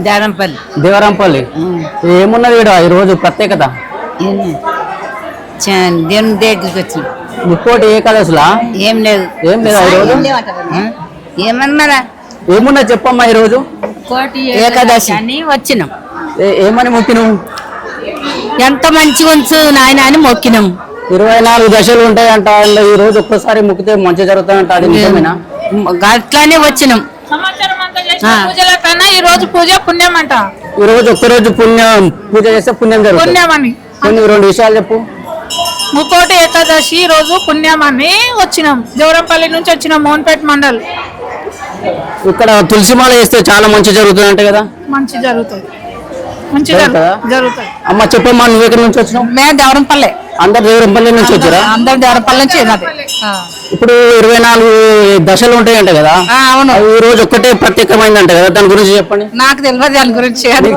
దారంపల్లి దేవరాంపల్లి. ఏమున్నది ఇక్కడ ఈ రోజు ప్రత్యేకత? దేవుని దగ్గరికి వచ్చి ఏకాదశులా ఏం లేదు. ఏం లేదా ఈ రోజు? ఆ? ఏమన్నారా? ఏమున్నది చెప్పమ్మా ఈ రోజు? కోటి ఏకాదశి. అని వచ్చినాం. ఏ- ఏమని మొక్కినావు? ఎంత మంచిగా ఉంచు నాయన అని మొక్కినాం. ఇరవై నాలుగు దశలు ఉంటాయంట ఈ రోజు ఒక్కసారి మొక్కితే మంచి జరుగుతాయంట అది నిజమేనా? అట్లానే వచ్చినాం. చేసిన పూజల కన్నా ఈ రోజు పూజ పుణ్యం అంట. ఈ రోజు ఒక్కరోజు పుణ్యం పూజ చేస్తే పుణ్యం జరుగుతుంది. పుణ్యం అని కొన్ని రెండు విషయాలు చెప్పు. ముక్కోటి ఏకాదశి రోజు పుణ్యం అని వచ్చినాం. దేవరంపల్లి నుంచి వచ్చినాం మోహన్పేట మండల్. ఇక్కడ తులసిమాల వేస్తే చాలా మంచి జరుగుతుంది అంట కదా? మంచి జరుగుతుంది. మంచి జరుగుతుందా? జరుగు- జరుగుతుంది అమ్మ చెప్పమ్మా నువ్వు ఎక్కడి నుంచి వచ్చినావు? మేము దేవరంపల్లె. అందరు దేవరంపల్లి నుంచి వచ్చారా? అందరు దేవరంపల్లి నుంచి ఇప్పుడు ఇరవై నాలుగు దశలు ఉంటాయంట కదా? అవును. అవి ఈ రోజు ఒక్కటే ప్రత్యేకమైందంట కదా? దాని గురించి చెప్పండి. నాకు తెలియదు దాని గురించి.